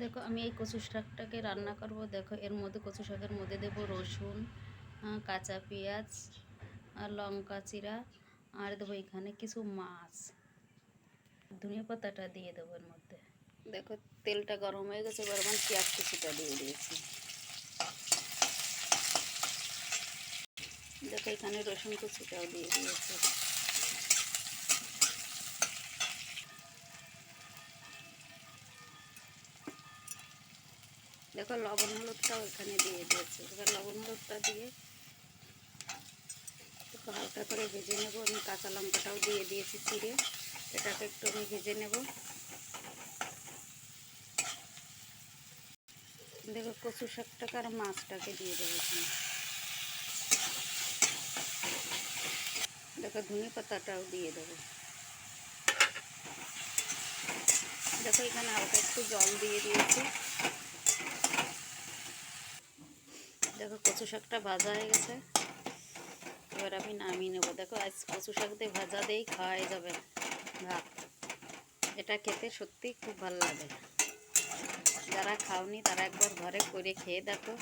দেখো, আমি এই কচু শাকটাকে রান্না করব। দেখো, এর মধ্যে কচু শাকের মধ্যে দেবো রসুন কাঁচা পেঁয়াজ আর লঙ্কা চিরা, আর দেবো এখানে কিছু মাছ। ধনিয়া পাতাটা দিয়ে দেবো এর মধ্যে। দেখো, তেলটা গরম হয়ে গেছে, এবার আমি পেঁয়াজ কুচিটা দিয়ে দিয়েছি। দেখো, এখানে রসুন কুচিটাও দিয়ে দিয়েছি। দেখো লবণ হলুদটাও এখানে দিয়ে দিয়েছি। এবার লবণ হলুদটা দিয়ে একটু হালকা করে ভেজে নেব। আমি কাঁচা লঙ্কাটাও দিয়ে দিয়েছি চিড়ে। এটাকে একটু আমি ভেজে নেব। দেখো কচু শাকটাকে আর মাছটাকে দিয়ে দেবো এখানে। দেখো ধনে পাতাটাও দিয়ে দেবো। দেখো এখানে হালকা একটু জল দিয়ে দিয়েছি। দেখো কচু শাকটা ভাজা হয়ে গেছে। এবার আমি নামিয়ে নেব। দেখো আজ কচু শাক দিয়ে ভাজা দিয়েই খাওয়াই যাবে ভাত। এটা খেতে সত্যি খুব ভালো লাগে। যারা খাওনি তারা একবার ঘরে করে খেয়ে দেখো।